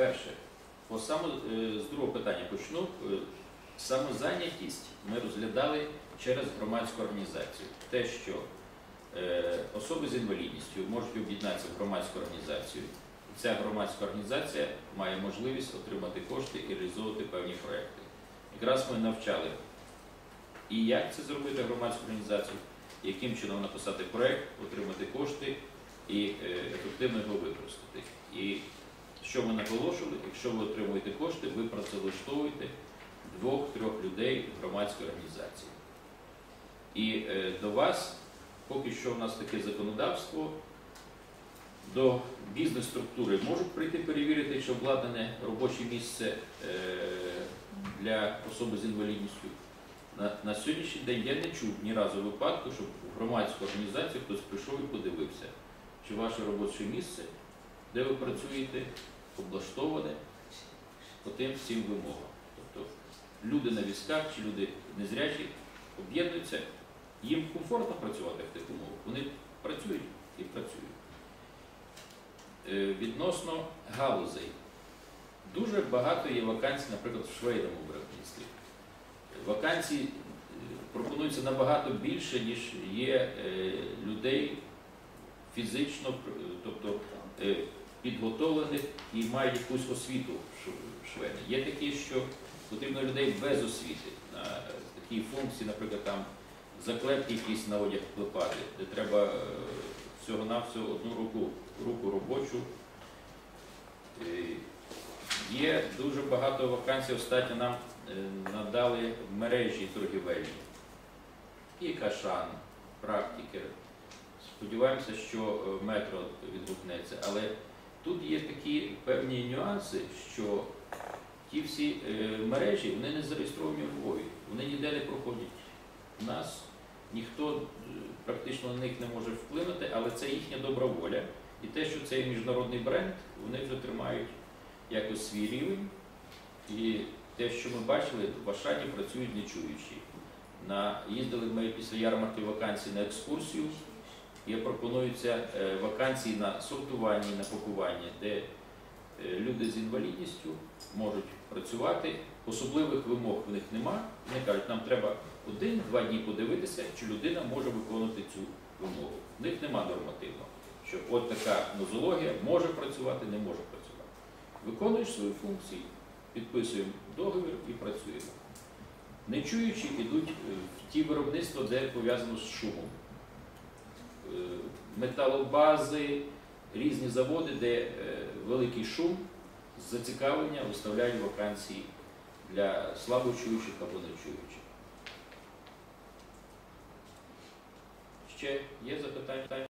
Перше, по само, е, з другого питання почну. Е, Самозайнятість ми розглядали через громадську організацію. Те, що е, особи з інвалідністю можуть об'єднатися в громадську організацію. Ця громадська організація має можливість отримати кошти і реалізовувати певні проекти. Якраз ми навчали і як це зробити громадську організацію, яким чином написати проект, отримати кошти і ефективно його використати. І що ми наголошували, якщо ви отримуєте кошти, ви працевлаштовуєте двох-трьох людей в громадській організації. І е, до вас, поки що у нас таке законодавство, до бізнес-структури можуть прийти перевірити, чи обладнане робоче місце е, для особи з інвалідністю. На, на сьогоднішній день я не чув ні разу випадку, щоб в громадську організацію хтось прийшов і подивився, чи ваше робоче місце, де ви працюєте, облаштоване по тим всім вимогам. Тобто люди на візках чи люди незрячі об'єднуються, їм комфортно працювати в тих умовах. Вони працюють і працюють. Е, Відносно галузей. Дуже багато є вакансій, наприклад, в швейному виробництві. Вакансій е, пропонується набагато більше, ніж є е, людей фізично, тобто підготовлених і мають якусь освіту ш- швейна. Є такі, що потрібно людей без освіти на такі функції, наприклад, там заклепки якісь на одяг клепати, де треба е, всього-навсього одну руку, руку робочу. Е, Є дуже багато вакансій, останньо нам е, надали мережі торгівельні. І Кашан, практикер. Сподіваємося, що метро відгукнеться. Але тут є такі певні нюанси, що ті всі е, мережі вони не зареєстровані у Львові, вони ніде не проходять. У нас ніхто е, практично на них не може вплинути, але це їхня добра воля. І те, що це міжнародний бренд, вони вже тримають якось свій рівень. І те, що ми бачили, в Ашані працюють нечуючі. На, їздили ми після ярмарки вакансій на екскурсію. Пропонуються е, вакансії на сортуванні, на пакуванні, де е, люди з інвалідністю можуть працювати. Особливих вимог в них нема. Вони кажуть, нам треба один-два дні подивитися, чи людина може виконувати цю вимогу. В них нема нормативного, що от така нозологія може працювати, не може працювати. Виконуєш свої функції, підписуємо договір і працюємо. Нечуючі йдуть е, в ті виробництва, де пов'язано з шумом. Е, Металобази, різні заводи, де е, великий шум, зацікавлення виставляють вакансії для слабочуючих або нечуючих. Ще є запитання?